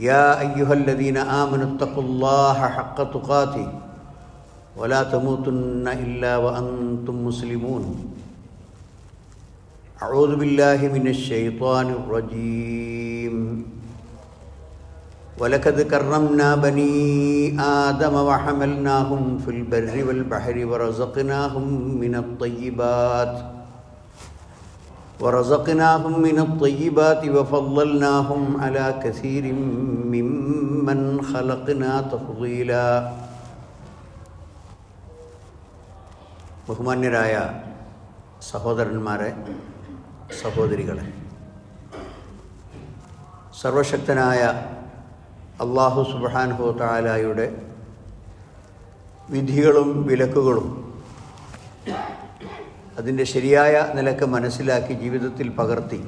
يا أيها الذين آمنوا اتقوا الله حق تقاته ولا تموتن إلا وأنتم مسلمون. أعوذ بالله من الشيطان الرجيم. ولقد كرمنا بني آدم وحملناهم في البر والبحر ورزقناهم من الطيبات. ورزقناهم من الطيبات وفضلناهم على كثير ممن خلقنا تفضيلا ബഹുമാന്യരായ സഹോദരന്മാരെ സഹോദരികളെ സർവശക്തനായ അള്ളാഹു സുബാൻഹു താലായുടെ വിധികളും വിലക്കുകളും അതിന്റെ ശരിയായ നിലയ്ക്ക് മനസ്സിലാക്കി ജീവിതത്തിൽ പകർത്തി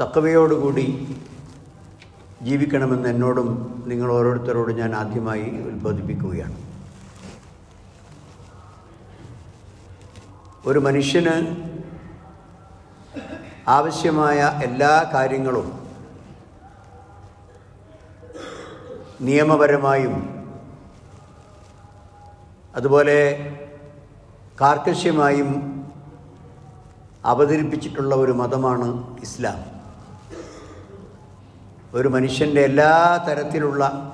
തക്കവയോടുകൂടി ജീവിക്കണമെന്ന് എന്നോടും നിങ്ങൾ ഓരോരുത്തരോടും ഞാൻ ആദ്യമായി ഉത്ബോധിപ്പിക്കുകയാണ്. ഒരു മനുഷ്യന് ആവശ്യമായ എല്ലാ കാര്യങ്ങളും നിയമപരമായും അതുപോലെ കാർക്കശ്യമായും അവതരിപ്പിച്ചിട്ടുള്ള ഒരു മതമാണ് ഇസ്ലാം. ഒരു മനുഷ്യന്റെ എല്ലാ തരത്തിലുള്ള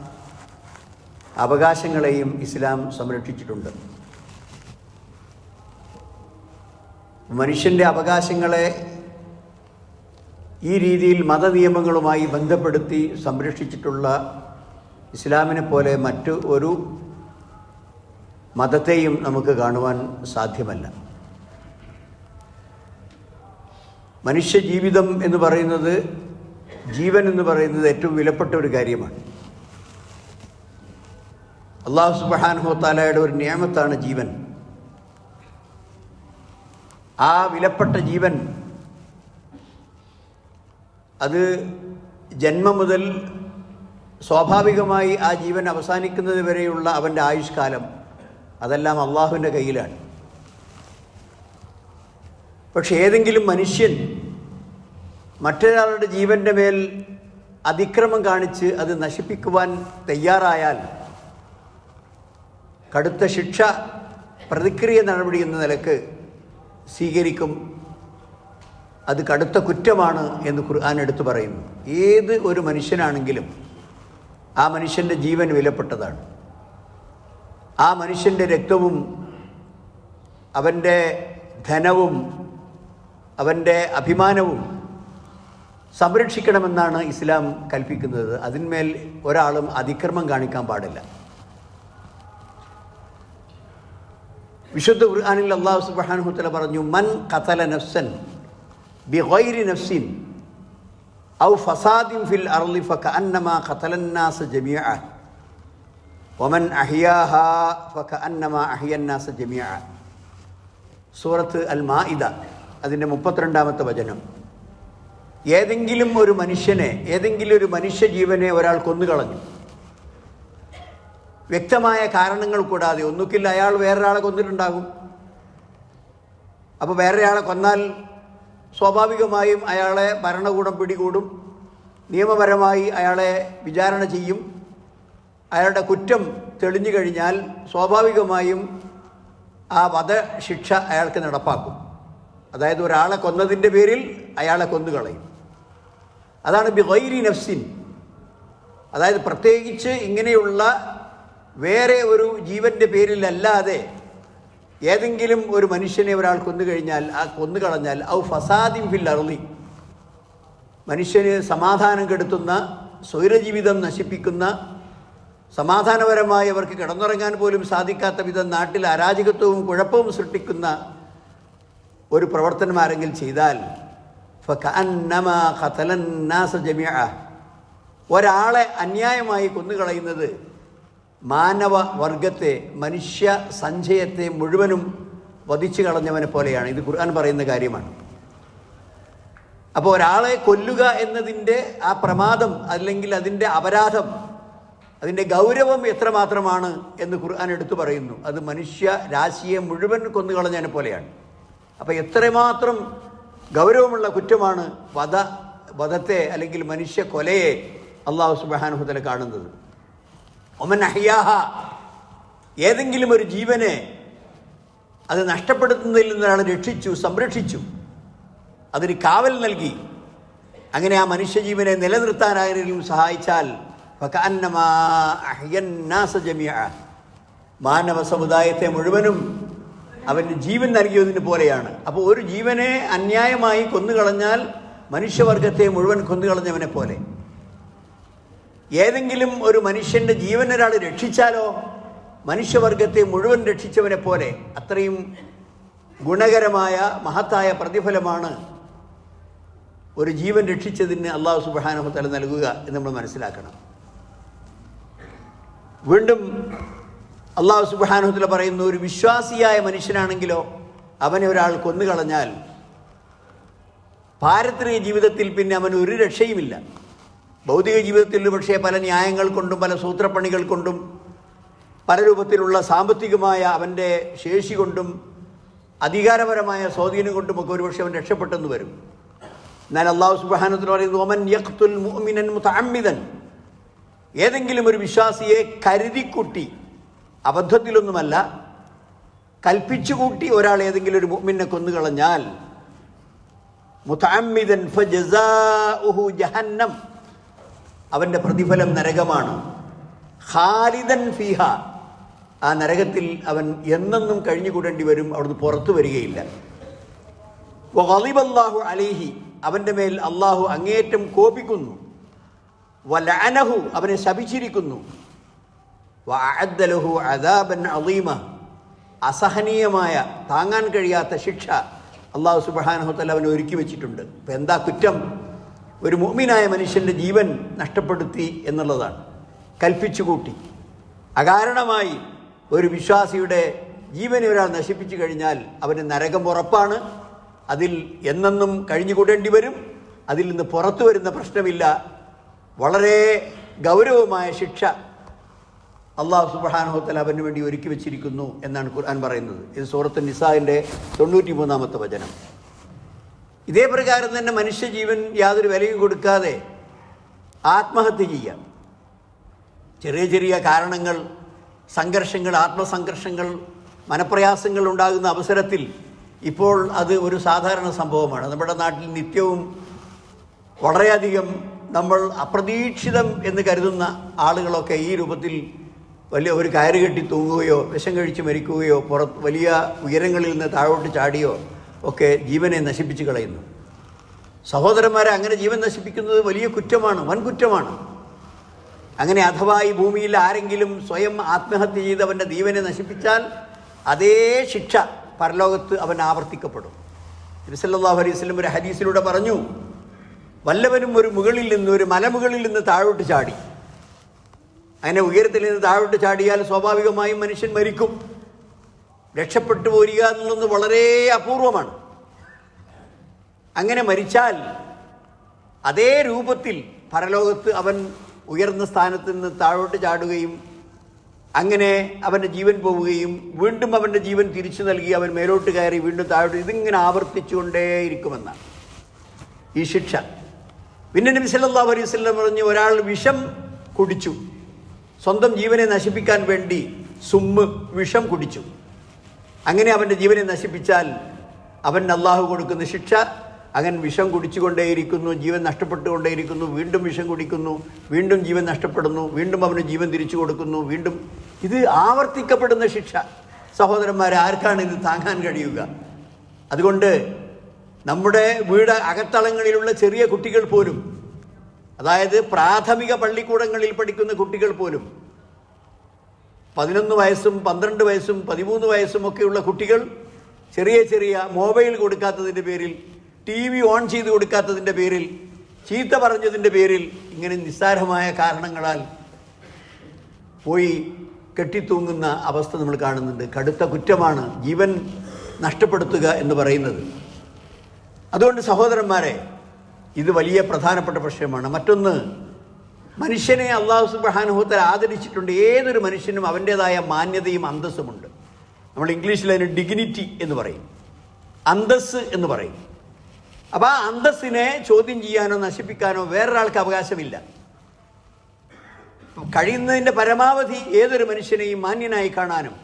അവകാശങ്ങളെയും ഇസ്ലാം സംരക്ഷിച്ചിട്ടുണ്ട്. മനുഷ്യന്റെ അവകാശങ്ങളെ ഈ രീതിയിൽ മതനിയമങ്ങളുമായി ബന്ധപ്പെടുത്തി സംരക്ഷിച്ചിട്ടുള്ള ഇസ്ലാമിനെ പോലെ മറ്റു ഒരു മതത്തെയും നമുക്ക് കാണുവാൻ സാധ്യമല്ല. മനുഷ്യജീവിതം എന്ന് പറയുന്നത് ജീവൻ എന്ന് പറയുന്നത് ഏറ്റവും വിലപ്പെട്ട ഒരു കാര്യമാണ്. അള്ളാഹു സുബാനുഹോത്താലയുടെ ഒരു നിയമത്താണ് ജീവൻ. ആ വിലപ്പെട്ട ജീവൻ അത് ജന്മം മുതൽ സ്വാഭാവികമായി ആ ജീവൻ അവസാനിക്കുന്നത് വരെയുള്ള അവന്റെ ആയുഷ്കാലം അതെല്ലാം അള്ളാഹുവിന്റെ കയ്യിലാണ്. പക്ഷെ ഏതെങ്കിലും മനുഷ്യൻ മറ്റൊരാളുടെ ജീവന്റെ മേൽ അതിക്രമം കാണിച്ച് അത് നശിപ്പിക്കുവാൻ തയ്യാറായാൽ കടുത്ത ശിക്ഷ പ്രതിക്രിയ നടപടി എന്ന നിലയ്ക്ക് സ്വീകരിക്കും. അത് കടുത്ത കുറ്റമാണ് എന്ന് ഖുർആൻ എടുത്തു പറയുന്നു. ഏത് ഒരു മനുഷ്യനാണെങ്കിലും ആ മനുഷ്യന്റെ ജീവൻ വിലപ്പെട്ടതാണ്. ആ മനുഷ്യന്റെ രക്തവും അവന്റെ ധനവും അവന്റെ അഭിമാനവും സംരക്ഷിക്കണമെന്നാണ് ഇസ്ലാം കൽപ്പിക്കുന്നത്. അതിന്മേൽ ഒരാളും അതിക്രമം കാണിക്കാൻ പാടില്ല. വിശുദ്ധ ഖുർആാനിൽ അള്ളാഹു സുബാനുഹുത്തല പറഞ്ഞു മൻ കതല നഫ്സൻ ബി ഗൈരി നഫ്സിൻ ഔ ഫസാദിൻ ഫിൽ അർളി ഫകഅന്നമാ ഖതലന്നാസ് ജമീഅ. വമൻ അഹിയാഹ احيا الناس جميعا സൂറത്ത് അൽ മാഇദ അതിന്റെ മുപ്പത്തിരണ്ടാമത്തെ വചനം. ഏതെങ്കിലും ഒരു മനുഷ്യനെ ഏതെങ്കിലും ഒരു മനുഷ്യജീവനെ ഒരാൾ കൊന്നുകളഞ്ഞു. വ്യക്തമായ കാരണങ്ങൾ കൂടാതെ ഒന്നുകിൽ അയാൾ വേറൊരാളെ കൊന്നിട്ടുണ്ടാകും. അപ്പോൾ വേറൊരാളെ കൊന്നാൽ സ്വാഭാവികമായും അയാളെ ഭരണകൂടം പിടികൂടും. നിയമപരമായി അയാളെ വിചാരണ ചെയ്യും. അയാളുടെ കുറ്റം തെളിഞ്ഞു കഴിഞ്ഞാൽ സ്വാഭാവികമായും ആ വധശിക്ഷ അയാൾക്ക് നടപ്പാക്കും. അതായത് ഒരാളെ കൊന്നതിന്റെ പേരിൽ അയാളെ കൊന്നുകളയും. അതാണ് ബിഹൈരി നഫ്സിൻ. അതായത് പ്രത്യേകിച്ച് ഇങ്ങനെയുള്ള വേറെ ഒരു ജീവന്റെ പേരിലല്ലാതെ ഏതെങ്കിലും ഒരു മനുഷ്യനെ ഒരാൾ കൊന്നു കഴിഞ്ഞാൽ ആ കൊന്നു കളഞ്ഞാൽ ഔ ഫസാദിൻ ഫിൽ അറുളി മനുഷ്യന് സമാധാനം കെടുത്തുന്ന സ്വൈരജീവിതം നശിപ്പിക്കുന്ന സമാധാനപരമായി അവർക്ക് കിടന്നുറങ്ങാൻ പോലും സാധിക്കാത്ത വിധം നാട്ടിൽ അരാജകത്വവും കുഴപ്പവും സൃഷ്ടിക്കുന്ന ഒരു പ്രവർത്തനം ആരെങ്കിലും ചെയ്താൽ ഒരാളെ അന്യായമായി കൊന്നുകളയുന്നത് മാനവ വർഗത്തെ മനുഷ്യ സഞ്ചയത്തെ മുഴുവനും വധിച്ചു കളഞ്ഞവനെ പോലെയാണ്. ഇത് ഖുർആൻ പറയുന്ന കാര്യമാണ്. അപ്പോൾ ഒരാളെ കൊല്ലുക എന്നതിന്റെ ആ പ്രമാദം അല്ലെങ്കിൽ അതിന്റെ അപരാധം അതിന്റെ ഗൗരവം എത്രമാത്രമാണ് എന്ന് ഖുർആൻ എടുത്തു പറയുന്നു. അത് മനുഷ്യ രാശിയെ മുഴുവൻ കൊന്നുകളഞ്ഞതിനെ പോലെയാണ്. അപ്പോൾ എത്രമാത്രം ഗൗരവമുള്ള കുറ്റമാണ് വധ വധത്തെ അല്ലെങ്കിൽ മനുഷ്യ കൊലയെ അള്ളാഹു സുബാനുഹുതല കാണുന്നത്. ഒമൻ അഹിയാഹ ഏതെങ്കിലും ഒരു ജീവനെ അത് നഷ്ടപ്പെടുത്തുന്നതിൽ നിന്ന് ഒരാൾ രക്ഷിച്ചു സംരക്ഷിച്ചു. അതിന് കാവൽ നൽകി. അങ്ങനെ ആ മനുഷ്യജീവനെ നിലനിർത്താൻ സഹായിച്ചാൽ. മാനവ സമുദായത്തെ മുഴുവനും അവന് ജീവൻ നൽകിയതിന് പോലെയാണ്. അപ്പോൾ ഒരു ജീവനെ അന്യായമായി കൊന്നുകളഞ്ഞാൽ മനുഷ്യവർഗത്തെ മുഴുവൻ കൊന്നുകളഞ്ഞവനെ പോലെ. ഏതെങ്കിലും ഒരു മനുഷ്യന്റെ ജീവൻ ഒരാൾ രക്ഷിച്ചാലോ മനുഷ്യവർഗത്തെ മുഴുവൻ രക്ഷിച്ചവനെ പോലെ. അത്രയും ഗുണകരമായ മഹത്തായ പ്രതിഫലമാണ് ഒരു ജീവൻ രക്ഷിച്ചതിന് അള്ളാഹു സുബാനഹത്തല നൽകുക എന്ന് നമ്മൾ മനസ്സിലാക്കണം. വീണ്ടും അള്ളാഹു സുബാനുഹത്തിൽ പറയുന്ന ഒരു വിശ്വാസിയായ മനുഷ്യനാണെങ്കിലോ അവനെ ഒരാൾ കൊന്നുകളഞ്ഞാൽ പാരത്രിക ജീവിതത്തിൽ പിന്നെ അവന് ഒരു രക്ഷയുമില്ല. ഭൗതിക ജീവിതത്തിൽ പക്ഷേ പല ന്യായങ്ങൾ കൊണ്ടും പല സൂത്രപ്പണികൾ കൊണ്ടും പല രൂപത്തിലുള്ള സാമ്പത്തികമായ അവന്റെ ശേഷി കൊണ്ടും അധികാരപരമായ സ്വാധീനം കൊണ്ടുമൊക്കെ ഒരുപക്ഷെ അവൻ രക്ഷപ്പെട്ടെന്ന് വരും. എന്നാൽ അള്ളാഹു സുബാനുഹത്തിൽ പറയുന്നു ഒമൻ യഖ്തുൽ മുഅ്മിനൻ മുതഅമ്മിദൻ ഏതെങ്കിലും ഒരു വിശ്വാസിയെ കരുതിക്കുട്ടി അബദ്ധത്തിലൊന്നുമല്ല കൽപ്പിച്ചുകൂട്ടി ഒരാൾ ഏതെങ്കിലും ഒരു മുഅ്മിനെ കൊന്നുകളഞ്ഞാൽ ഫജസാഉഹു ജഹന്നം അവന്റെ പ്രതിഫലം നരകമാണ്. ഖാലിദൻ ഫിഹ ആ നരകത്തിൽ അവൻ എന്നെന്നും കഴിഞ്ഞുകൂടേണ്ടി വരും അവിടുന്ന് പുറത്തു വരികയില്ല. അലൈഹി അവന്റെ മേൽ അള്ളാഹു അങ്ങേയറ്റം കോപിക്കുന്നു. വലഅനഹു അവനെ ശപിച്ചിരിക്കുന്നു. വഅദ്ദലഹു അദാബൻ അളീമ അസഹനീയമായ താങ്ങാൻ കഴിയാത്ത ശിക്ഷ അള്ളാഹു സുബഹാനഹുത്തല്ല അവനെ ഒരുക്കി വെച്ചിട്ടുണ്ട്. അപ്പോൾ എന്താ കുറ്റം? ഒരു മുഅ്മിനായ മനുഷ്യന്റെ ജീവൻ നഷ്ടപ്പെടുത്തി എന്നുള്ളതാണ്. കൽപ്പിച്ചു കൂട്ടി. അകാരണമായി ഒരു വിശ്വാസിയുടെ ജീവനെ ഒരാൾ നശിപ്പിച്ചു കഴിഞ്ഞാൽ അവന് നരകം ഉറപ്പാണ്. അതിൽ എന്നെന്നും കഴിഞ്ഞുകൂടേണ്ടി വരും. അതിൽ നിന്ന് പുറത്തു വരുന്ന പ്രശ്നമില്ല. വളരെ ഗൗരവമായ ശിക്ഷ അള്ളാഹു സുബാനുഹത്തല അവന് വേണ്ടി ഒരുക്കി വെച്ചിരിക്കുന്നു എന്നാണ് ഖുർആൻ പറയുന്നത്. ഇത് സൂറത്ത് നിസാഹിന്റെ തൊണ്ണൂറ്റി മൂന്നാമത്തെ വചനം. ഇതേ പ്രകാരം തന്നെ മനുഷ്യജീവൻ യാതൊരു വിലയും കൊടുക്കാതെ ആത്മഹത്യ ചെയ്യാം. ചെറിയ ചെറിയ കാരണങ്ങൾ സംഘർഷങ്ങൾ ആത്മസംഘർഷങ്ങൾ മനപ്രയാസങ്ങൾ ഉണ്ടാകുന്ന അവസരത്തിൽ ഇപ്പോൾ അത് ഒരു സാധാരണ സംഭവമാണ്. നമ്മുടെ നാട്ടിൽ നിത്യവും വളരെയധികം നമ്മൾ അപ്രതീക്ഷിതം എന്ന് കരുതുന്ന ആളുകളൊക്കെ ഈ രൂപത്തിൽ വലിയ ഒരു കയറ് കെട്ടി തൂങ്ങുകയോ വിഷം കഴിച്ച് മരിക്കുകയോ പുറത്ത് വലിയ ഉയരങ്ങളിൽ നിന്ന് താഴോട്ട് ചാടിയോ ഒക്കെ ജീവനെ നശിപ്പിച്ച് കളയുന്നു. സഹോദരന്മാരെ അങ്ങനെ ജീവൻ നശിപ്പിക്കുന്നത് വലിയ കുറ്റമാണ് വൻ കുറ്റമാണ് അങ്ങനെ അഥവാ ഈ ഭൂമിയിൽ ആരെങ്കിലും സ്വയം ആത്മഹത്യ ചെയ്ത് അവന്റെ ജീവനെ നശിപ്പിച്ചാൽ അതേ ശിക്ഷ പരലോകത്ത് അവൻ ആവർത്തിക്കപ്പെടും. നബിസല്ലാഹു അലൈഹി വസല്ലം ഒരു ഹദീസിലൂടെ പറഞ്ഞു വല്ലവനും ഒരു മുകളിൽ നിന്ന് ഒരു മലമുകളിൽ നിന്ന് താഴോട്ട് ചാടി. അങ്ങനെ ഉയരത്തിൽ നിന്ന് താഴോട്ട് ചാടിയാൽ സ്വാഭാവികമായും മനുഷ്യൻ മരിക്കും. രക്ഷപ്പെട്ടു പോരുക എന്നുള്ളത് വളരെ അപൂർവമാണ്. അങ്ങനെ മരിച്ചാൽ അതേ രൂപത്തിൽ പരലോകത്ത് അവൻ ഉയർന്ന സ്ഥാനത്ത് നിന്ന് താഴോട്ട് ചാടുകയും അങ്ങനെ അവന്റെ ജീവൻ പോവുകയും വീണ്ടും അവന്റെ ജീവൻ തിരിച്ചു നൽകി അവൻ മേലോട്ട് കയറി വീണ്ടും താഴോട്ട്. ഇതിങ്ങനെ ആവർത്തിച്ചുകൊണ്ടേയിരിക്കുമെന്നാണ് ഈ ശിക്ഷ. പിന്നെ നബി സല്ലല്ലാഹു അലൈഹി പറഞ്ഞു ഒരാൾ വിഷം കുടിച്ചു. സ്വന്തം ജീവനെ നശിപ്പിക്കാൻ വേണ്ടി സുമ്മ് വിഷം കുടിച്ചു. അങ്ങനെ അവന്റെ ജീവനെ നശിപ്പിച്ചാൽ അവൻ അള്ളാഹു കൊടുക്കുന്ന ശിക്ഷ അവൻ വിഷം കുടിച്ചുകൊണ്ടേയിരിക്കുന്നു ജീവൻ നഷ്ടപ്പെട്ടുകൊണ്ടേയിരിക്കുന്നു വീണ്ടും വിഷം കുടിക്കുന്നു വീണ്ടും ജീവൻ നഷ്ടപ്പെടുന്നു വീണ്ടും അവന് ജീവൻ തിരിച്ചു കൊടുക്കുന്നു വീണ്ടും ഇത് ആവർത്തിക്കപ്പെടുന്ന ശിക്ഷ. സഹോദരന്മാരെ ആർക്കാണ് ഇത് താങ്ങാൻ കഴിയുക? അതുകൊണ്ട് നമ്മുടെ വീട് അകത്തളങ്ങളിലുള്ള ചെറിയ കുട്ടികൾ പോലും അതായത് പ്രാഥമിക പള്ളിക്കൂടങ്ങളിൽ പഠിക്കുന്ന കുട്ടികൾ പോലും പതിനൊന്ന് വയസ്സും പന്ത്രണ്ട് വയസ്സും പതിമൂന്ന് വയസ്സും ഒക്കെയുള്ള കുട്ടികൾ ചെറിയ ചെറിയ മൊബൈൽ കൊടുക്കാത്തതിന്റെ പേരിൽ ടി വി ഓൺ ചെയ്ത് കൊടുക്കാത്തതിന്റെ പേരിൽ ചീത്ത പറഞ്ഞതിന്റെ പേരിൽ ഇങ്ങനെ നിസ്സാരമായ കാരണങ്ങളാൽ പോയി കെട്ടിത്തൂങ്ങുന്ന അവസ്ഥ നമ്മൾ കാണുന്നുണ്ട്. കടുത്ത കുറ്റമാണ് ജീവൻ നഷ്ടപ്പെടുത്തുക എന്ന് പറയുന്നത്. അതുകൊണ്ട് സഹോദരന്മാരെ ഇത് വലിയ പ്രധാനപ്പെട്ട പ്രശ്നമാണ്. മറ്റൊന്ന് മനുഷ്യനെ അള്ളാഹു സുബാനുഭവത്തിൽ ആദരിച്ചിട്ടുണ്ട്. ഏതൊരു മനുഷ്യനും അവന്റേതായ മാന്യതയും അന്തസ്സുമുണ്ട് നമ്മൾ ഇംഗ്ലീഷിൽ അതിന് ഡിഗ്നിറ്റി എന്ന് പറയും. അന്തസ് എന്ന് പറയും. അപ്പോൾ ആ അന്തസ്സിനെ ചോദ്യം ചെയ്യാനോ നശിപ്പിക്കാനോ വേറൊരാൾക്ക് അവകാശമില്ല. കഴിയുന്നതിന്റെ പരമാവധി ഏതൊരു മനുഷ്യനെയും മാന്യനായി കാണാനും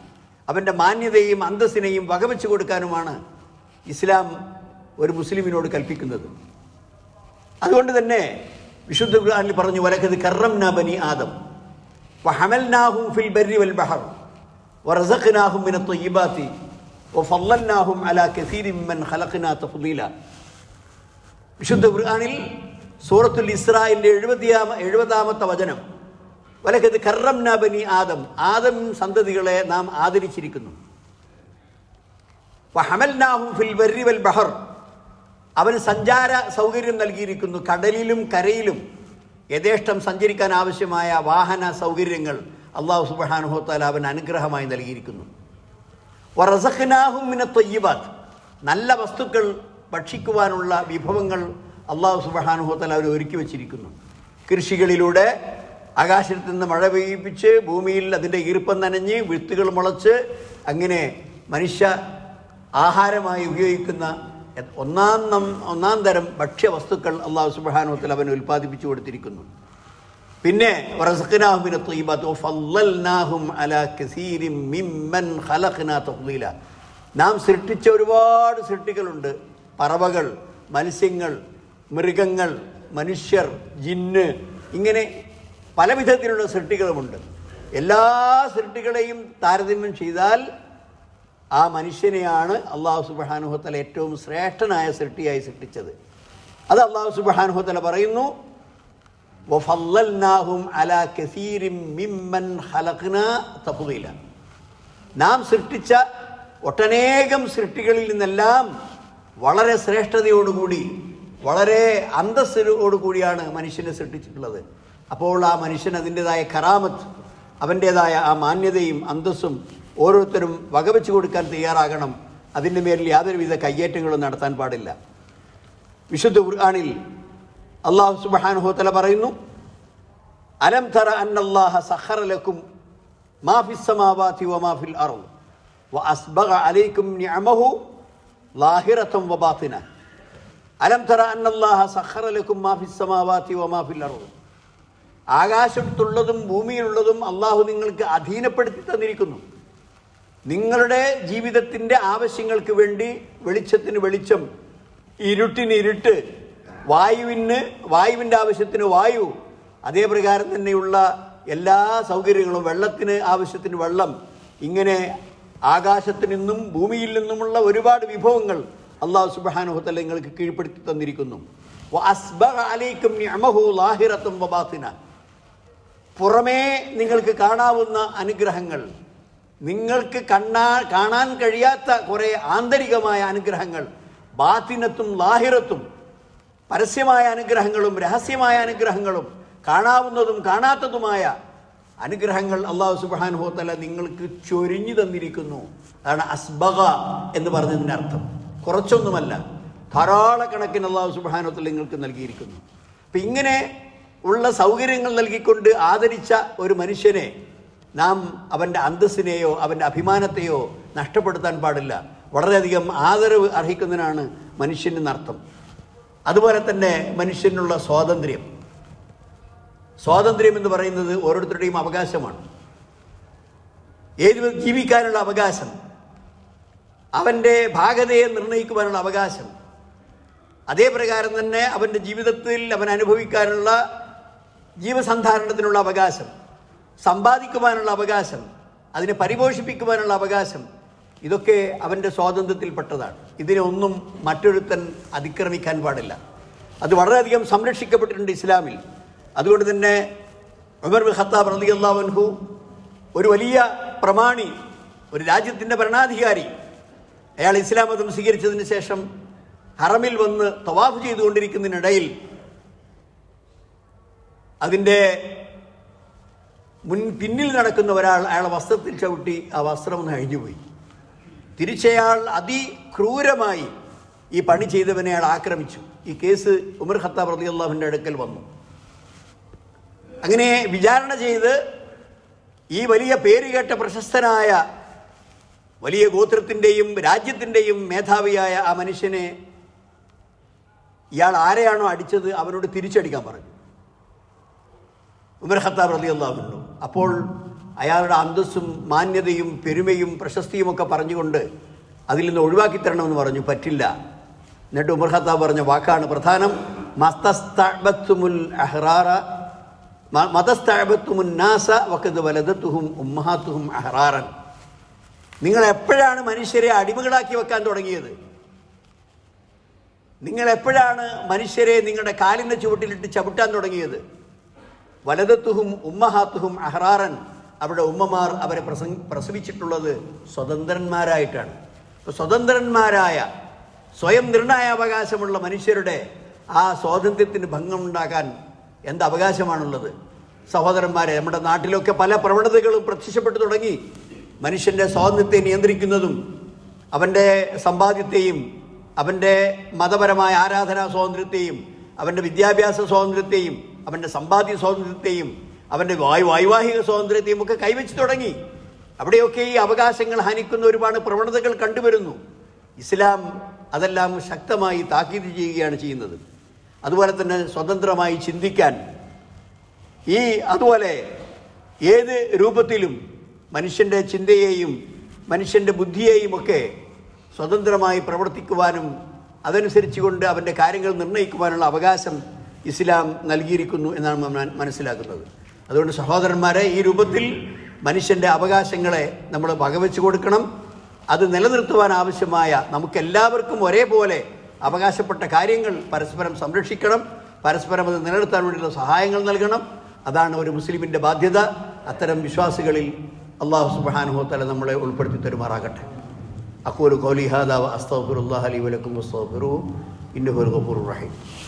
അവന്റെ മാന്യതയും അന്തസ്സിനെയും വകവെച്ച് കൊടുക്കാനുമാണ് ഇസ്ലാം ഒരു മുസ്ലിമിനോട് കൽപ്പിക്കുന്നത്. അതുകൊണ്ട് തന്നെ വിശുദ്ധ ഖുർആനിൽ പറഞ്ഞു വലക്കത് കറം ബനി ആദം വഹമൽനാഹും ഫിൽ ബർരി വൽ ബഹർ വറസഖ്നാഹും മിന ത്വയ്യിബാത്തി വഫല്ലൽനാഹും അലാ കസീരി മിമ്മൻ ഖലഖ്നാ തഫ്ദീല. വിശുദ്ധ ഖുർആനിൽ സൂറത്തുൽ ഇസ്രായിലിന്റെ എഴുപതിയാമ എഴുപതാമത്തെ വചനം വലക്കത് കറം ബനി ആദം ആദം സന്തതികളെ നാം ആദരിച്ചിരിക്കുന്നു. വഹമൽനാഹും ഫിൽ ബർരി വൽ ബഹർ അവന് സഞ്ചാര സൗകര്യം നൽകിയിരിക്കുന്നു. കടലിലും കരയിലും യഥേഷ്ടം സഞ്ചരിക്കാൻ ആവശ്യമായ വാഹന സൗകര്യങ്ങൾ അള്ളാഹു സുബാനുഹോത്താൽ അവൻ അനുഗ്രഹമായി നൽകിയിരിക്കുന്നു. വറസഖ്നാഹും മിന തൊയ്യബാത്ത്. നല്ല വസ്തുക്കൾ ഭക്ഷിക്കുവാനുള്ള വിഭവങ്ങൾ അള്ളാഹു സുബാനുഹോത്താൽ അവർ ഒരുക്കി വച്ചിരിക്കുന്നു. കൃഷികളിലൂടെ ആകാശത്ത് നിന്ന് മഴ പെയ്യിപ്പിച്ച് ഭൂമിയിൽ അതിന്റെ ഈർപ്പം നനഞ്ഞ് വിത്തുകൾ മുളച്ച് അങ്ങനെ മനുഷ്യ ആഹാരമായി ഉപയോഗിക്കുന്ന ഒന്നാം നം ഒന്നാം തരം ഭക്ഷ്യവസ്തുക്കൾ അള്ളാഹു സുബാനുവത്തിൽ അവൻ ഉൽപ്പാദിപ്പിച്ചു കൊടുത്തിരിക്കുന്നു. പിന്നെ നാം സൃഷ്ടിച്ച ഒരുപാട് സൃഷ്ടികളുണ്ട്. പറവകൾ മത്സ്യങ്ങൾ മൃഗങ്ങൾ മനുഷ്യർ ജിന്ന് ഇങ്ങനെ പല വിധത്തിലുള്ള സൃഷ്ടികളുമുണ്ട്. എല്ലാ സൃഷ്ടികളെയും താരതമ്യം ചെയ്താൽ ആ മനുഷ്യനെയാണ് അള്ളാഹു സുബാനുഹത്തല ഏറ്റവും ശ്രേഷ്ഠനായ സൃഷ്ടിയായി സൃഷ്ടിച്ചത്. അത് അള്ളാഹു സുബാനുഹത്തല പറയുന്നു നാം സൃഷ്ടിച്ച ഒട്ടനേകം സൃഷ്ടികളിൽ നിന്നെല്ലാം വളരെ ശ്രേഷ്ഠതയോടുകൂടി വളരെ അന്തസ്സിനോടുകൂടിയാണ് മനുഷ്യനെ സൃഷ്ടിച്ചിട്ടുള്ളത്. അപ്പോൾ ആ മനുഷ്യൻ അതിന്റെതായ കറാമത്ത് അവന്റേതായ ആ മാന്യതയും അന്തസ്സും ഓരോരുത്തരും വകവെച്ച് കൊടുക്കാൻ തയ്യാറാകണം. അതിന്റെ മേലിൽ യാതൊരുവിധ കയ്യേറ്റങ്ങളും നടത്താൻ പാടില്ല. വിശുദ്ധ ഖുർആാനിൽ അള്ളാഹു സുബ്ഹാനഹു പറയുന്നു അലം തറ അന്നല്ലാഹ സഹറലക്കും മാ ഫിസ് സമാവാതി വമാ ഫിൽ അർദ് വഅസ്ബഗ അലൈക്കും നിഅമഹു ലാഹിറതൻ ബാത്തിന. അലം തറ അന്നല്ലാഹ സഖറ ലക്കും മാ ഫിസ് സമാവാതി വമാ ഫിൽ അർദ്. ആകാശത്തുള്ളതും ഭൂമിയിലുള്ളതും അള്ളാഹു നിങ്ങൾക്ക് അധീനപ്പെടുത്തി തന്നിരിക്കുന്നു. നിങ്ങളുടെ ജീവിതത്തിന്റെ ആവശ്യങ്ങൾക്ക് വേണ്ടി വെളിച്ചത്തിന് വെളിച്ചം ഇരുട്ടിന് ഇരുട്ട് വായുവിന് വായുവിന്റെ ആവശ്യത്തിന് വായു അതേ പ്രകാരം തന്നെയുള്ള എല്ലാ സൗകര്യങ്ങളും വെള്ളത്തിന് ആവശ്യത്തിന് വെള്ളം ഇങ്ങനെ ആകാശത്തു നിന്നും ഭൂമിയിൽ നിന്നുമുള്ള ഒരുപാട് വിഭവങ്ങൾ അള്ളാഹു സുബാനുഹത്തല്ല നിങ്ങൾക്ക് കീഴ്പ്പെടുത്തി തന്നിരിക്കുന്നു. പുറമേ നിങ്ങൾക്ക് കാണാവുന്ന അനുഗ്രഹങ്ങൾ നിങ്ങൾക്ക് കണ്ണാ കാണാൻ കഴിയാത്ത കുറേ ആന്തരികമായ അനുഗ്രഹങ്ങൾ ബാത്തിനത്തും ലാഹിറത്തും പരസ്യമായ അനുഗ്രഹങ്ങളും രഹസ്യമായ അനുഗ്രഹങ്ങളും കാണാവുന്നതും കാണാത്തതുമായ അനുഗ്രഹങ്ങൾ അള്ളാഹു സുബാൻ ഹോത്തല നിങ്ങൾക്ക് ചൊരിഞ്ഞു തന്നിരിക്കുന്നു. അതാണ് അസ്ബഹ എന്ന് പറഞ്ഞതിന്റെ അർത്ഥം. കുറച്ചൊന്നുമല്ല ധാരാളക്കണക്കിന് അള്ളാഹു സുബാൻ ഹോത്തല നിങ്ങൾക്ക് നൽകിയിരിക്കുന്നു. അപ്പം ഇങ്ങനെ ഉള്ള സൗകര്യങ്ങൾ നൽകിക്കൊണ്ട് ആദരിച്ച ഒരു മനുഷ്യനെ നാം അവന്റെ അന്തസ്സിനെയോ അവന്റെ അഭിമാനത്തെയോ നഷ്ടപ്പെടുത്താൻ പാടില്ല. വളരെയധികം ആദരവ് അർഹിക്കുന്നതിനാണ് അർത്ഥം. അതുപോലെ തന്നെ മനുഷ്യനുള്ള സ്വാതന്ത്ര്യം. സ്വാതന്ത്ര്യം എന്ന് പറയുന്നത് ഓരോരുത്തരുടെയും അവകാശമാണ്. ഏത് ജീവിക്കാനുള്ള അവകാശം? അവന്റെ ഭാഗതയെ നിർണയിക്കുവാനുള്ള അവകാശം. അതേ പ്രകാരം തന്നെ അവന്റെ ജീവിതത്തിൽ അവൻ അനുഭവിക്കാനുള്ള ജീവസന്ധാരണത്തിനുള്ള അവകാശം. സമ്പാദിക്കുവാനുള്ള അവകാശം അതിനെ പരിപോഷിപ്പിക്കുവാനുള്ള അവകാശം ഇതൊക്കെ അവന്റെ സ്വാതന്ത്ര്യത്തിൽപ്പെട്ടതാണ്. ഇതിനൊന്നും മറ്റൊരുത്തൻ അതിക്രമിക്കാൻ പാടില്ല. അത് വളരെയധികം സംരക്ഷിക്കപ്പെട്ടിട്ടുണ്ട് ഇസ്ലാമിൽ. അതുകൊണ്ട് തന്നെ ഉമർ ഖത്താബ് ഖത്താബ് റളിയല്ലാഹു ഒരു വലിയ പ്രമാണി ഒരു രാജ്യത്തിന്റെ ഭരണാധികാരി അയാൾ ഇസ്ലാം മതം സ്വീകരിച്ചതിന് ശേഷം ഹറമിൽ വന്ന് തവാഫ് ചെയ്തുകൊണ്ടിരിക്കുന്നതിനിടയിൽ അതിന്റെ മുൻ പിന്നിൽ നടക്കുന്ന ഒരാൾ അയാളെ വസ്ത്രത്തിൽ ചവിട്ടി ആ വസ്ത്രം ഒന്ന് അഴിഞ്ഞുപോയി തിരിച്ചയാൾ അതിക്രൂരമായി ഈ പണി ചെയ്തവനെ അയാൾ ആക്രമിച്ചു. ഈ കേസ് ഉമർ ഖത്താബ് റതി അള്ളാഹുവിന്റെ അടുക്കൽ വന്നു. അങ്ങനെ വിചാരണ ചെയ്ത് ഈ വലിയ പേരുകേട്ട പ്രശസ്തനായ വലിയ ഗോത്രത്തിന്റെയും രാജ്യത്തിന്റെയും മേധാവിയായ ആ മനുഷ്യനെ ഇയാൾ ആരെയാണോ അടിച്ചത് അവനോട് തിരിച്ചടിക്കാൻ പറഞ്ഞു. ഉമർ ഖത്താബ് റതി അള്ളാഹുണ്ടു അപ്പോൾ അയാളുടെ അന്തസ്സും മാന്യതയും പെരുമയും പ്രശസ്തിയുമൊക്കെ പറഞ്ഞുകൊണ്ട് അതിൽ നിന്ന് ഒഴിവാക്കി തരണമെന്ന് പറഞ്ഞു. പറ്റില്ല. എന്നിട്ട് ഉമർ ഖത്താബ് പറഞ്ഞ വാക്കാണ് പ്രധാനം. മസ്തസ്തഅബത്തുമുൽ അഹ്റാറ മ- മതസ്തഅബത്തുമുൻ നാസ വഖദ് വലദത്തുഹും ഉമ്മഹാത്തുഹും അഹ്റാറൻ. നിങ്ങൾ എപ്പോഴാണ് മനുഷ്യരെ അടിമകളാക്കി വെക്കാൻ തുടങ്ങിയത്? നിങ്ങൾ എപ്പോഴാണ് മനുഷ്യരെ നിങ്ങളുടെ കാലിന്റെ ചുവട്ടിലിട്ട് ചവിട്ടാൻ തുടങ്ങിയത്? വലതത്തുഹും ഉമ്മഹാത്തുഹും അഹ്റാറൻ അവിടെ ഉമ്മമാർ അവരെ പ്രസംഗ പ്രസവിച്ചിട്ടുള്ളത് സ്വതന്ത്രന്മാരായിട്ടാണ്. അപ്പോൾ സ്വതന്ത്രന്മാരായ സ്വയം നിർണയാവകാശമുള്ള മനുഷ്യരുടെ ആ സ്വാതന്ത്ര്യത്തിന് ഭംഗമുണ്ടാക്കാൻ എന്ത് അവകാശമാണുള്ളത്? സഹോദരന്മാരെ നമ്മുടെ നാട്ടിലൊക്കെ പല പ്രവണതകളും പ്രത്യക്ഷപ്പെട്ടു തുടങ്ങി. മനുഷ്യന്റെ സ്വാതന്ത്ര്യത്തെ നിയന്ത്രിക്കുന്നതും അവന്റെ സമ്പാദ്യത്തെയും അവന്റെ മതപരമായ ആരാധനാ സ്വാതന്ത്ര്യത്തെയും അവന്റെ വിദ്യാഭ്യാസ സ്വാതന്ത്ര്യത്തെയും അവന്റെ സമ്പാദ്യ സ്വാതന്ത്ര്യത്തെയും അവന്റെ വായു വൈവാഹിക സ്വാതന്ത്ര്യത്തെയും ഒക്കെ കൈവച്ച് തുടങ്ങി. അവിടെയൊക്കെ ഈ അവകാശങ്ങൾ ഹനിക്കുന്ന ഒരുപാട് പ്രവണതകൾ കണ്ടുവരുന്നു. ഇസ്ലാം അതെല്ലാം ശക്തമായി താക്കീത് ചെയ്യുകയാണ് ചെയ്യുന്നത്. അതുപോലെ തന്നെ സ്വതന്ത്രമായി ചിന്തിക്കാൻ. ഈ അതുപോലെ ഏത് രൂപത്തിലും മനുഷ്യന്റെ ചിന്തയെയും മനുഷ്യന്റെ ബുദ്ധിയെയും ഒക്കെ സ്വതന്ത്രമായി പ്രവർത്തിക്കുവാനും അതനുസരിച്ച് കൊണ്ട് അവന്റെ കാര്യങ്ങൾ നിർണയിക്കുവാനുള്ള അവകാശം ഇസ്ലാം നൽകിയിരിക്കുന്നു എന്നാണ് നമ്മൾ മനസ്സിലാക്കുന്നത്. അതുകൊണ്ട് സഹോദരന്മാരെ ഈ രൂപത്തിൽ മനുഷ്യന്റെ അവകാശങ്ങളെ നമ്മൾ വകവെച്ച് കൊടുക്കണം. അത് നിലനിർത്തുവാൻ ആവശ്യമായ നമുക്കെല്ലാവർക്കും ഒരേപോലെ അവകാശപ്പെട്ട കാര്യങ്ങൾ പരസ്പരം സംരക്ഷിക്കണം. പരസ്പരം അത് നിലനിർത്താൻ വേണ്ടിയുള്ള സഹായങ്ങൾ നൽകണം. അതാണ് ഒരു മുസ്ലിമിന്റെ ബാധ്യത. അത്തരം വിശ്വാസികളിൽ അള്ളാഹു സുബാനുഹോത്തല നമ്മളെ ഉൾപ്പെടുത്തി തരുമാറാകട്ടെ. അക്കൂർ കോലി അസ്തഫുർ അള്ളാഹ് അലി വലക്കും അസ്തഫുറു ഇന്നുഹുൽ ഗഫൂർ റഹീം.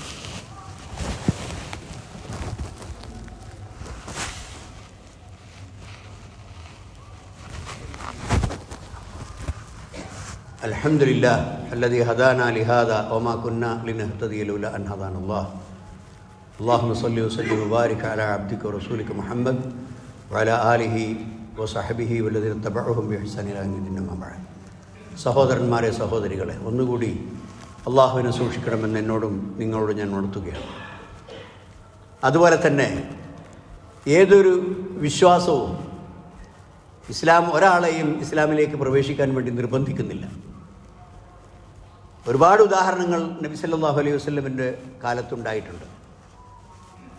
الحمد لله الذي هدانا لهذا وما كنا لنهتدي لولا أن هدانا الله اللهم صل وسلم وبارك على عبدك ورسولك محمد وعلى آله وصحبه والذين اتبعوهم بإحسان إلى يوم الدين ما بعد സഹോദരന്മാരെ സഹോദരികളെ ഒന്നുകൂടി അള്ളാഹുവിനെ സൂക്ഷിക്കണമെന്ന് എന്നോടും നിങ്ങളോട് ഞാൻ ഉണർത്തുകയാണ് അതുപോലെ തന്നെ ഏതൊരു വിശ്വാസവും ഇസ്ലാം ഒരാളെയും ഇസ്ലാമിലേക്ക് പ്രവേശിക്കാൻ വേണ്ടി നിർബന്ധിക്കുന്നില്ല. ഒരുപാട് ഉദാഹരണങ്ങൾ നബി സല്ലാഹു അലൈഹി വസ്ലമിന്റെ കാലത്തുണ്ടായിട്ടുണ്ട്.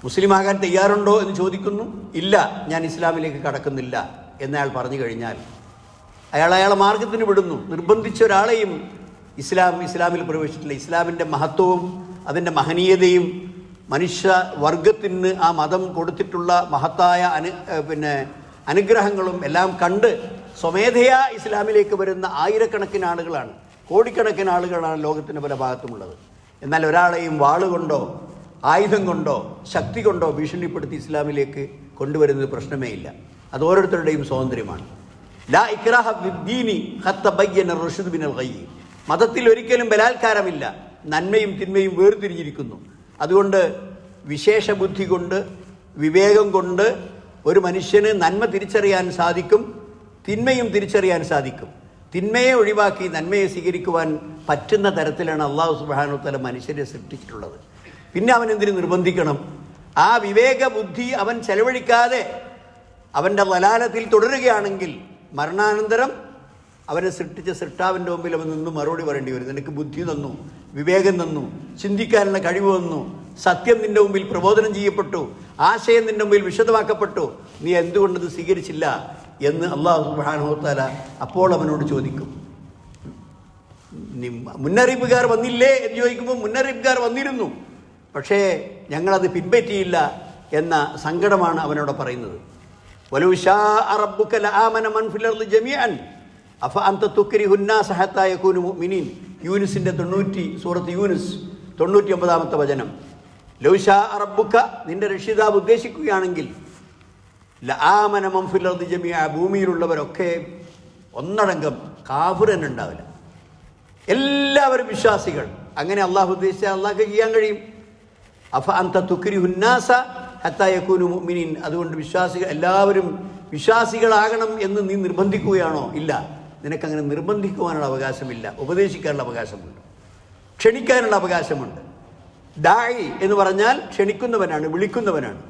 മുസ്ലിം ആകാൻ തയ്യാറുണ്ടോ എന്ന് ചോദിക്കുന്നു. ഇല്ല ഞാൻ ഇസ്ലാമിലേക്ക് കടക്കുന്നില്ല എന്നയാൾ പറഞ്ഞു കഴിഞ്ഞാൽ അയാൾ അയാളെ മാർഗത്തിന് വിടുന്നു. നിർബന്ധിച്ച ഒരാളെയും ഇസ്ലാം ഇസ്ലാമിൽ പ്രവേശിച്ചിട്ടില്ല. ഇസ്ലാമിന്റെ മഹത്വവും അതിന്റെ മഹനീയതയും മനുഷ്യ വർഗത്തിന് ആ മതം കൊടുത്തിട്ടുള്ള മഹത്തായ അനു പിന്നെ അനുഗ്രഹങ്ങളും എല്ലാം കണ്ട് സ്വമേധയാ ഇസ്ലാമിലേക്ക് വരുന്ന ആയിരക്കണക്കിന് ആളുകളാണ് കോടിക്കണക്കിന് ആളുകളാണ് ലോകത്തിന്റെ പല ഭാഗത്തുമുള്ളത്. എന്നാൽ ഒരാളെയും വാളുകൊണ്ടോ ആയുധം കൊണ്ടോ ശക്തി കൊണ്ടോ ഭീഷണിപ്പെടുത്തി ഇസ്ലാമിലേക്ക് കൊണ്ടുവരുന്നത് പ്രശ്നമേ ഇല്ല. അത് ഓരോരുത്തരുടെയും സ്വാതന്ത്ര്യമാണ്. ലാ ഇക്രാഹ വിദ്ദീനി ഖയ്യ്. മതത്തിൽ ഒരിക്കലും ബലാത്കാരമില്ല. നന്മയും തിന്മയും വേർതിരിഞ്ഞിരിക്കുന്നു. അതുകൊണ്ട് വിശേഷ ബുദ്ധി കൊണ്ട് വിവേകം കൊണ്ട് ഒരു മനുഷ്യന് നന്മ തിരിച്ചറിയാൻ സാധിക്കും തിന്മയും തിരിച്ചറിയാൻ സാധിക്കും. തിന്മയെ ഒഴിവാക്കി നന്മയെ സ്വീകരിക്കുവാൻ പറ്റുന്ന തരത്തിലാണ് അള്ളാഹു സുബാനു തല മനുഷ്യരെ സൃഷ്ടിച്ചിട്ടുള്ളത്. പിന്നെ അവൻ എന്തിനു നിർബന്ധിക്കണം? ആ വിവേക ബുദ്ധി അവൻ ചെലവഴിക്കാതെ അവന്റെ വലാലത്തിൽ തുടരുകയാണെങ്കിൽ മരണാനന്തരം അവനെ സൃഷ്ടിച്ച സൃഷ്ടാവിന്റെ മുമ്പിൽ അവൻ നിന്ന് മറുപടി പറയേണ്ടി വരും. നിനക്ക് ബുദ്ധി തന്നു. വിവേകം തന്നു ചിന്തിക്കാനുള്ള കഴിവ് വന്നു സത്യം നിന്റെ മുമ്പിൽ പ്രബോധനം ചെയ്യപ്പെട്ടു ആശയം നിന്റെ മുമ്പിൽ വിശദമാക്കപ്പെട്ടു നീ എന്തുകൊണ്ടത് സ്വീകരിച്ചില്ല എന്ന് അള്ളാഹു സുബാനോത്താല അപ്പോൾ അവനോട് ചോദിക്കും. മുന്നറിയിപ്പുകാർ വന്നില്ലേ എന്ന് ചോദിക്കുമ്പോൾ മുന്നറിയിപ്പുകാർ വന്നിരുന്നു. പക്ഷേ ഞങ്ങളത് പിൻപറ്റിയില്ല എന്ന സങ്കടമാണ് അവനോട് പറയുന്നത്. ജമിയാൻ അഫ അന്ത യൂനുസിന്റെ തൊണ്ണൂറ്റി സൂറത്ത് യൂനിസ് തൊണ്ണൂറ്റി ഒമ്പതാമത്തെ വചനം. ലൗഷ അറബുക്ക നിന്റെ രക്ഷിതാവ് ഉദ്ദേശിക്കുകയാണെങ്കിൽ ഫിൽ അർളി ജമീഅ ഭൂമിയിലുള്ളവരൊക്കെ ഒന്നടങ്കം കാഫുരൻ ഉണ്ടാവില്ല. എല്ലാവരും വിശ്വാസികൾ. അങ്ങനെ അള്ളാഹു ഉദ്ദേശിച്ച അള്ളാഹ്ക്ക് ചെയ്യാൻ കഴിയും. അഫ അന്ത തുക്രി ഹുന്നാസ ഹത്തായക്കൂനു മുഅ്മിനീൻ. അതുകൊണ്ട് വിശ്വാസികൾ എല്ലാവരും വിശ്വാസികളാകണം എന്ന് നീ നിർബന്ധിക്കുകയാണോ? ഇല്ല. നിനക്കങ്ങനെ നിർബന്ധിക്കുവാനുള്ള അവകാശമില്ല. ഉപദേശിക്കാനുള്ള അവകാശമുണ്ട്. ക്ഷണിക്കാനുള്ള അവകാശമുണ്ട്. ദായി എന്ന് പറഞ്ഞാൽ ക്ഷണിക്കുന്നവനാണ് വിളിക്കുന്നവനാണ്.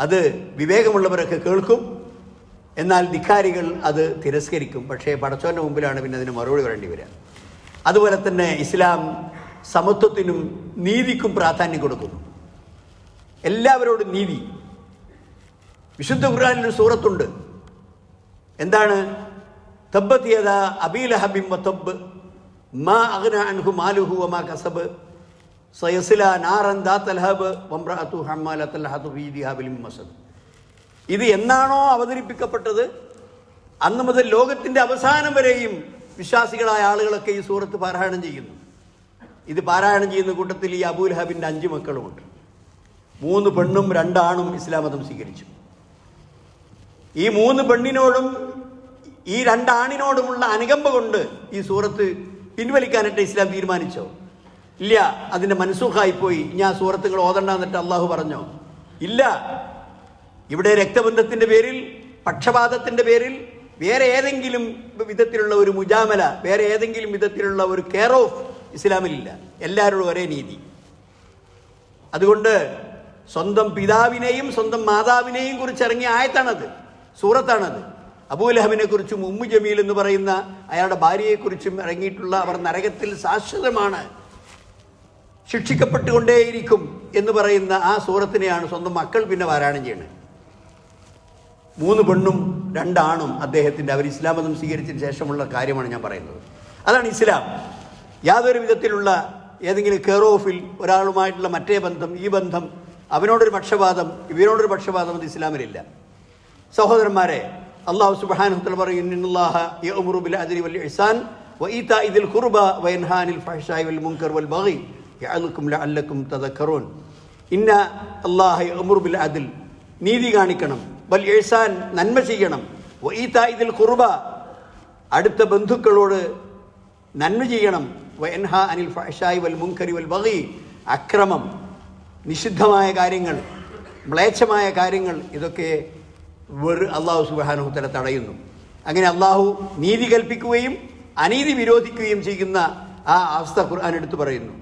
അത് വിവേകമുള്ളവരൊക്കെ കേൾക്കും. എന്നാൽ ധിക്കാരികൾ അത് തിരസ്കരിക്കും. പക്ഷേ പടച്ചോന്റെ മുമ്പിലാണ് പിന്നെ അതിന് മറുപടി വരേണ്ടി വരിക. അതുപോലെ തന്നെ ഇസ്ലാം സമത്വത്തിനും നീതിക്കും പ്രാധാന്യം കൊടുക്കുന്നു. എല്ലാവരോടും നീതി. വിശുദ്ധ ഖുർആാനിൽ സൂറത്തുണ്ട്. എന്താണ്? തബ്ബത്ത് യദാ അബീലഹബിം വത്തബ് മാ അഗ്ന അൻഹു മാലുഹു വമാ കസബ്. സയസില നാറൻ ദാത്ത ലഹബ് വംറഅതു ഹമ്മാലത്തൽ ഹതു ഫീ ദിഹാബിൽ മസദ്. ഇത് എന്നാണോ അവതരിപ്പിക്കപ്പെട്ടത്? അന്ന് മുതൽ ലോകത്തിന്റെ അവസാനം വരെയും വിശ്വാസികളായ ആളുകളൊക്കെ ഈ സൂറത്ത് പാരായണം ചെയ്യുന്നു. ഇത് പാരായണം ചെയ്യുന്ന കൂട്ടത്തിൽ ഈ അബൂൽ ഹബിന്റെ അഞ്ച് മക്കളുമുണ്ട്. മൂന്ന് പെണ്ണും രണ്ടാണും ഇസ്ലാം മതം സ്വീകരിച്ചു. ഈ മൂന്ന് പെണ്ണിനോടും ഈ രണ്ടാണിനോടുമുള്ള അനുകമ്പ കൊണ്ട് ഈ സൂറത്ത് പിൻവലിക്കാനായിട്ട് ഇസ്ലാം തീരുമാനിച്ചോ? ഇല്ല അതിന്റെ മനസ്സുഖായി പോയി ഞാൻ സൂറത്തുകൾ ഓതണ്ട എന്നിട്ട് അള്ളാഹു പറഞ്ഞോ? ഇല്ല. ഇവിടെ രക്തബന്ധത്തിന്റെ പേരിൽ പക്ഷപാതത്തിന്റെ പേരിൽ വേറെ ഏതെങ്കിലും വിധത്തിലുള്ള ഒരു മുജാമല വേറെ ഏതെങ്കിലും വിധത്തിലുള്ള ഒരു കെയർ ഓഫ് ഇസ്ലാമിലില്ല. എല്ലാവരോടും ഒരേ നീതി. അതുകൊണ്ട് സ്വന്തം പിതാവിനെയും സ്വന്തം മാതാവിനെയും കുറിച്ച് ഇറങ്ങിയ ആയത്താണത് സൂറത്താണത്. അബൂലഹബിനെ കുറിച്ചും ഉമ്മു ജമീൽ എന്ന് പറയുന്ന അയാളുടെ ഭാര്യയെക്കുറിച്ചും ഇറങ്ങിയിട്ടുള്ള അവർ നരകത്തിൽ ശാശ്വതമാണ് ശിക്ഷിക്കപ്പെട്ടുകൊണ്ടേയിരിക്കും എന്ന് പറയുന്ന ആ സൂറത്തിനെയാണ് സ്വന്തം മക്കൾ പിന്നെ പാരായണം ചെയ്യുന്നത്. മൂന്ന് പെണ്ണും രണ്ടാണും അദ്ദേഹത്തിന്റെ അവർ ഇസ്ലാം മതം സ്വീകരിച്ചതിന് ശേഷമുള്ള കാര്യമാണ് ഞാൻ പറയുന്നത്. അതാണ് ഇസ്ലാം. യാതൊരു വിധത്തിലുള്ള ഏതെങ്കിലും കെയർ ഓഫിൽ ഒരാളുമായിട്ടുള്ള മറ്റേ ബന്ധം ഈ ബന്ധം അവനോടൊരു പക്ഷപാതം ഇവനോടൊരു പക്ഷപാതം അത് ഇസ്ലാമിലില്ല. സഹോദരന്മാരെ അള്ളാഹു സുബ്ഹാനഹു പറയും ബിൽ ഇന്ന അള്ളാഹ അമുറുബിൽ അദ്ൽ നീതി കാണിക്കണം. വൽ ഇഹ്സാൻ നന്മ ചെയ്യണം. വഇതാഇ ദിൽ ഖുർബ അടുത്ത ബന്ധുക്കളോട് നന്മ ചെയ്യണം. വയൻഹ അനിൽ ഫഹ്ശായി വൽ മുൻകരി വൽ ബഗി. അക്രമം നിഷിദ്ധമായ കാര്യങ്ങൾ മ്ലേച്ഛമായ കാര്യങ്ങൾ ഇതൊക്കെ വെറു അള്ളാഹു സുബാനുഹുത്തല തടയുന്നു. അങ്ങനെ അള്ളാഹു നീതി കൽപ്പിക്കുകയും അനീതി വിരോധിക്കുകയും ചെയ്യുന്ന ആ അവസ്ഥ ഖുർആൻ എടുത്തു പറയുന്നു.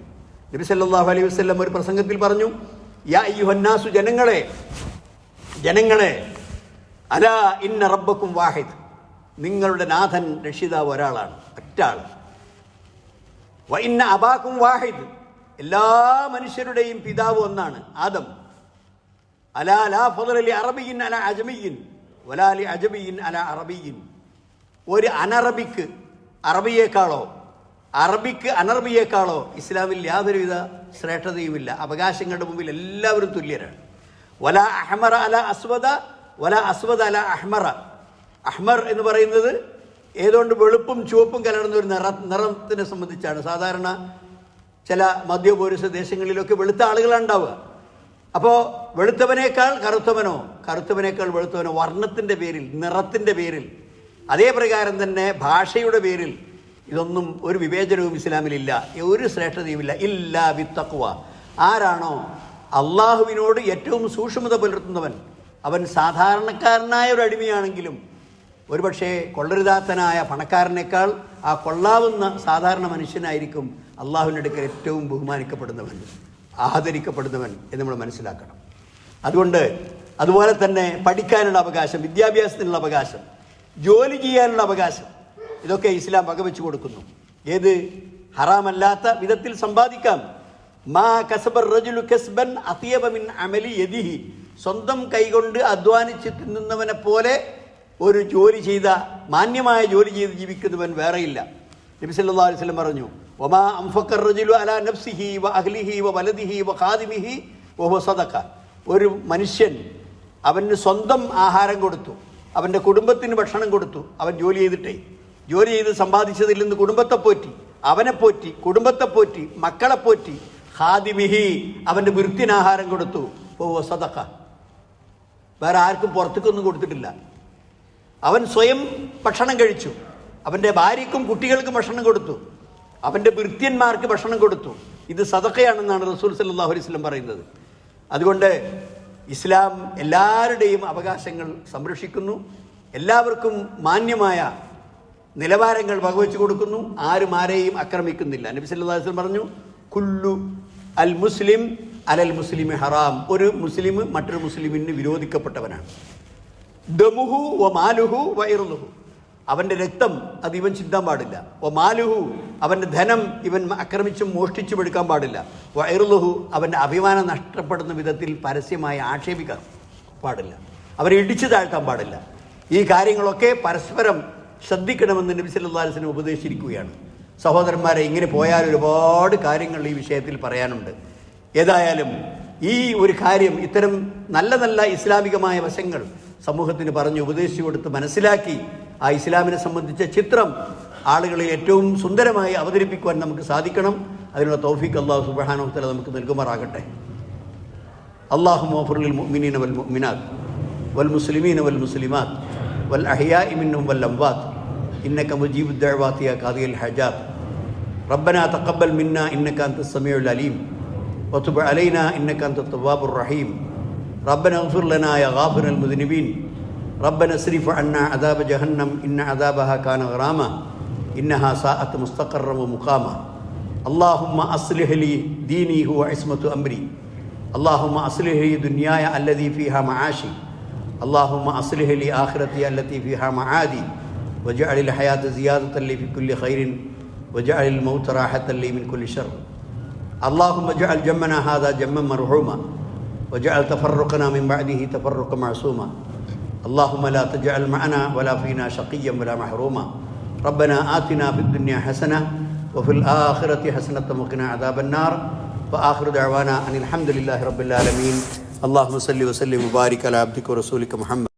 നബി സല്ലല്ലാഹു അലൈഹി വസല്ലം ഒരു പ്രസംഗത്തിൽ പറഞ്ഞു യാ അയ്യുഹന്നാസു ജനങ്ങളെ ജനങ്ങളെ അലാ ഇന്ന റബ്ബക്കും വാഹിദ്. നിങ്ങളുടെ നാഥൻ രക്ഷിതാവ് ഒരാളാണ് ഒറ്റ ആൾ വ ഇന്ന അബാക്കും വാഹിദ്. എല്ലാ മനുഷ്യരുടെയും പിതാവ് ഒന്നാണ് ആദം. അലാ ലാ ഫضل അറബിയിൻ അല അജമിയിൻ വലാലി അജമിയിൻ അല അറബിയിൻ. ഒരു അനറബിക്ക് അറബിയേക്കാളോ അറബിക്ക് അനറബിയേക്കാളോ ഇസ്ലാമിൽ യാതൊരുവിധ ശ്രേഷ്ഠതയുമില്ല. അവകാശങ്ങളുടെ മുമ്പിൽ എല്ലാവരും തുല്യരാണ്. വല അഹ്മറ അല അസ്വദ വല അസ്വദ അല അഹ്മറ. അഹ്മർ എന്ന് പറയുന്നത് ഏതുകൊണ്ട് വെളുപ്പും ചുവപ്പും കലർന്ന ഒരു നിറ നിറത്തിനെ സംബന്ധിച്ചാണ്. സാധാരണ ചില മധ്യപൗരുഷ ദേശങ്ങളിലൊക്കെ വെളുത്ത ആളുകളാണ് ഉണ്ടാവുക. അപ്പോൾ വെളുത്തവനേക്കാൾ കറുത്തവനോ? കറുത്തവനേക്കാൾ വെളുത്തവനോ? വർണത്തിന്റെ പേരിൽ നിറത്തിന്റെ പേരിൽ. അതേ പ്രകാരം തന്നെ ഭാഷയുടെ പേരിൽ ഇതൊന്നും ഒരു വിവേചനവും ഇസ്ലാമിലില്ല ഒരു ശ്രേഷ്ഠതയുമില്ല ഇല്ല. വിത്തക്കുവ ആരാണോ? അള്ളാഹുവിനോട് ഏറ്റവും സൂക്ഷ്മത പുലർത്തുന്നവൻ. അവൻ സാധാരണക്കാരനായ ഒരു അടിമയാണെങ്കിലും ഒരുപക്ഷെ കൊള്ളരുതാത്തനായ പണക്കാരനേക്കാൾ ആ കൊള്ളാവുന്ന സാധാരണ മനുഷ്യനായിരിക്കും അള്ളാഹുവിന്റെ അടുക്കൽ ഏറ്റവും ബഹുമാനിക്കപ്പെടുന്നവൻ. ആദരിക്കപ്പെടുന്നവൻ എന്ന് നമ്മൾ മനസ്സിലാക്കണം. അതുകൊണ്ട് അതുപോലെ തന്നെ പഠിക്കാനുള്ള അവകാശം വിദ്യാഭ്യാസത്തിനുള്ള അവകാശം ജോലി ചെയ്യാനുള്ള അവകാശം ഇതൊക്കെ ഇസ്ലാം വകവെച്ചു കൊടുക്കുന്നു. ഏത്? ഹറാമല്ലാത്ത വിധത്തിൽ സമ്പാദിക്കാം. മാ കസബർ റജുലു കസ്ബൻ അത്തിയബ മിൻ അമലി യദിഹി. സ്വന്തം കൈകൊണ്ട് അധ്വാനിച്ച് തിന്നുന്നവനെ പോലെ ഒരു ജോലി ചെയ്ത മാന്യമായ ജോലി ചെയ്ത് ജീവിക്കുന്നവൻ വേറെയില്ല. നബി സല്ലല്ലാഹു അലൈഹി വസല്ലം പറഞ്ഞു നഫ്സിഹി വ വ വ ഖാദിമിഹി ഒരു മനുഷ്യൻ അവന് സ്വന്തം ആഹാരം കൊടുത്തു അവന്റെ കുടുംബത്തിന് ഭക്ഷണം കൊടുത്തു അവൻ ജോലി ചെയ്തിട്ടേ. ജോലി ചെയ്ത് സമ്പാദിച്ചതിൽ നിന്ന് കുടുംബത്തെ പോറ്റി അവനെ പോറ്റി കുടുംബത്തെ പോറ്റി മക്കളെ പോറ്റി ഹാദിമിഹി അവന്റെ വൃത്തിന് ആഹാരം കൊടുത്തു ഓ സദക്ക വേറെ ആർക്കും പുറത്തേക്കൊന്നും കൊടുത്തിട്ടില്ല. അവൻ സ്വയം ഭക്ഷണം കഴിച്ചു. അവന്റെ ഭാര്യക്കും കുട്ടികൾക്കും ഭക്ഷണം കൊടുത്തു. അവന്റെ ഭൃത്യന്മാർക്ക് ഭക്ഷണം കൊടുത്തു. ഇത് സതക്കയാണെന്നാണ് റസൂൽ സല്ലല്ലാഹു അലൈഹി വസല്ലം പറയുന്നത്. അതുകൊണ്ട് ഇസ്ലാം എല്ലാവരുടെയും അവകാശങ്ങൾ സംരക്ഷിക്കുന്നു. എല്ലാവർക്കും മാന്യമായ നിലവാരങ്ങൾ വകവെച്ച് കൊടുക്കുന്നു. ആരും ആരെയും ആക്രമിക്കുന്നില്ല. നബി സല്ലല്ലാഹു അലൈഹി പറഞ്ഞു കുല്ലു അൽ മുസ്ലിം അലൽ മുസ്ലിം ഹറാം. ഒരു മുസ്ലിം മറ്റൊരു മുസ്ലിമിന് വിരോധിക്കപ്പെട്ടവനാണ്. ദമുഹു വ മാലുഹു വൈറുഹു അവന്റെ രക്തം അത് ഇവൻ ചിന്താൻ പാടില്ല. വ മാലുഹു അവന്റെ ധനം ഇവൻ ആക്രമിച്ചും മോഷ്ടിച്ചും എടുക്കാൻ പാടില്ല. വൈറുലുഹു അവന്റെ അഭിമാനം നഷ്ടപ്പെടുന്ന വിധത്തിൽ പരസ്യമായി ആക്ഷേപിക്കാൻ പാടില്ല. അവരെ ഇടിച്ചു താഴ്ത്താൻ പാടില്ല. ഈ കാര്യങ്ങളൊക്കെ പരസ്പരം ശ്രദ്ധിക്കണമെന്ന് നബി വസല്ലം ഉപദേശിച്ചിരിക്കുകയാണ്. സഹോദരന്മാരെ ഇങ്ങനെ പോയാൽ ഒരുപാട് കാര്യങ്ങൾ ഈ വിഷയത്തിൽ പറയാനുണ്ട്. ഏതായാലും ഈ ഒരു കാര്യം ഇത്തരം നല്ല നല്ല ഇസ്ലാമികമായ വശങ്ങൾ സമൂഹത്തിന് പറഞ്ഞ് ഉപദേശിച്ചു കൊടുത്ത് മനസ്സിലാക്കി ആ ഇസ്ലാമിനെ സംബന്ധിച്ച ചിത്രം ആളുകളിൽ ഏറ്റവും സുന്ദരമായി അവതരിപ്പിക്കുവാൻ നമുക്ക് സാധിക്കണം അതിനുള്ള തൗഫീഖ് അള്ളാഹു സുബ്ഹാനഹു തആല നമുക്ക് നൽകുമാറാകട്ടെ اللهم اغفر للمؤمنين والمؤمنات والمسلمين والمسلمات والأحياء منهم والأموات إنك مجيب الدعوات يا قاضي الحاجات ربنا تقبل منا إنك أنت السميع العليم وتب علينا إنك أنت التواب الرحيم ربنا اغفر لنا يا غافر المذنبين ربنا اصرف عنا عذاب جهنم إن عذابها كان غراما إنها ساءت مستقرا ومقاما. اللهم أصلح لي ديني هو عصمة أمري. اللهم أصلح لي دنياي الذي فيها معاشي. اللهم أصلح لي آخرتي التي فيها معادي. واجعل الحياة زيادة لي في كل خير. واجعل الموت راحة لي من كل شر. اللهم اجعل جمنا هذا جما مرحوما. واجعل تفرقنا من بعده تفرقا معصوما. اللهم لا تجعل معنا ولا فينا شقيا ولا محروما. ربنا آتنا في الدنيا حسنة وفي الآخرة حسنة وقنا عذاب النار. وآخر دعوانا أن الحمد لله رب العالمين. اللهم صل وسلم وبارك على عبدك ورسولك محمد.